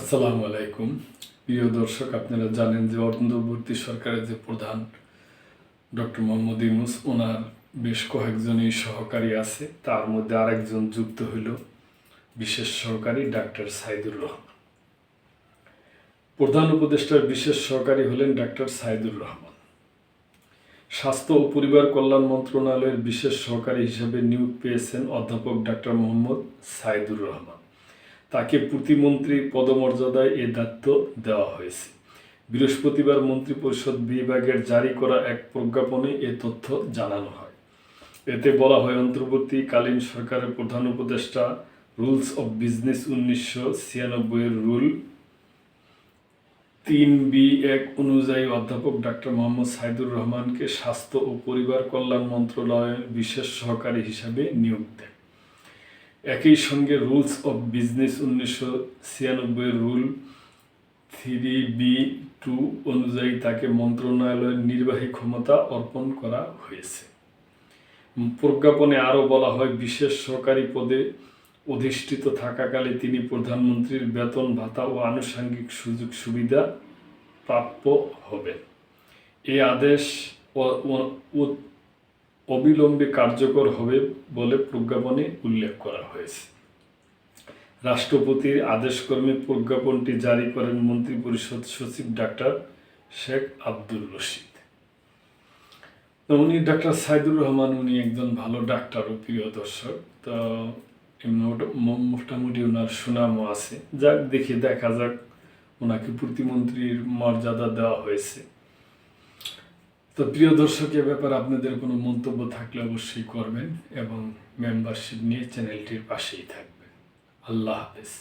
আসসালামু আলাইকুম। প্রিয় দর্শক, আপনারা জানেন যে অন্তর্বর্তী সরকারের যে প্রধান ডক্টর মোহাম্মদ ইউনুস, ওনার বেশ কয়েকজনই সহকারী আছে। তার মধ্যে আরেকজন যুক্ত হইল বিশেষ সহকারী, ডাক্তার সাইদুর রহমান। প্রধান উপদেষ্টার বিশেষ সহকারী হলেন ডাক্তার সাইদুর রহমান। স্বাস্থ্য ও পরিবার কল্যাণ মন্ত্রণালয়ের বিশেষ সহকারী হিসেবে নিয়োগ পেয়েছেন অধ্যাপক ডাক্তার মোহাম্মদ সাইদুর রহমান। তাকে প্রতিমন্ত্রী পদমর্যাদায় এ দায়িত্ব দেওয়া হয়েছে। বৃহস্পতিবার মন্ত্রিপরিষদ বিভাগের জারি করা এক প্রজ্ঞাপনে এ তথ্য জানানো হয়। এতে বলা হয়, অন্তর্বর্তীকালীন সরকারের প্রধান উপদেষ্টা রুলস অব বিজনেস উনিশশো ছিয়ানব্বইয়ের রুল তিন বি এক অনুযায়ী অধ্যাপক ডাক্তার মোহাম্মদ সাইদুর রহমানকে স্বাস্থ্য ও পরিবার কল্যাণ মন্ত্রণালয়ের বিশেষ সহকারী হিসাবে নিয়োগ দেয় একই সঙ্গে রুলস অফ বিজনেস উনিশশো ছিয়ানব্বই রুল থ্রি বি টু অনুযায়ী তাকে মন্ত্রণালয়ের নির্বাহী ক্ষমতা অর্পণ করা হয়েছে। প্রজ্ঞাপনে আরও বলা হয়, বিশেষ সরকারি পদে অধিষ্ঠিত থাকাকালে তিনি প্রধানমন্ত্রীর বেতন, ভাতা ও আনুষঙ্গিক সুযোগ সুবিধা প্রাপ্য হবেন। এই আদেশ অবিলম্বে কার্যকর হবে বলে প্রজ্ঞাপনে উল্লেখ করা হয়েছে। রাষ্ট্রপতির আদেশক্রমে প্রজ্ঞাপনটি জারি করেন মন্ত্রিপরিষদ সচিব ডাক্তার শেখ আব্দুল রশিদ। উনি ডাক্তার সাইদুর রহমান, উনি একজন ভালো ডাক্তার ও প্রিয় দর্শক। তো মোটামুটি ওনার সুনামও আছে। যাক, দেখি, দেখা যাক। ওনাকে প্রতিমন্ত্রীর মর্যাদা দেওয়া হয়েছে। তো প্রিয় দর্শক, এ ব্যাপারে আপনাদের কোনো মন্তব্য থাকলে অবশ্যই করবেন এবং মেম্বারশিপ নিয়ে চ্যানেলটির পাশেই থাকবেন। আল্লাহ হাফেজ।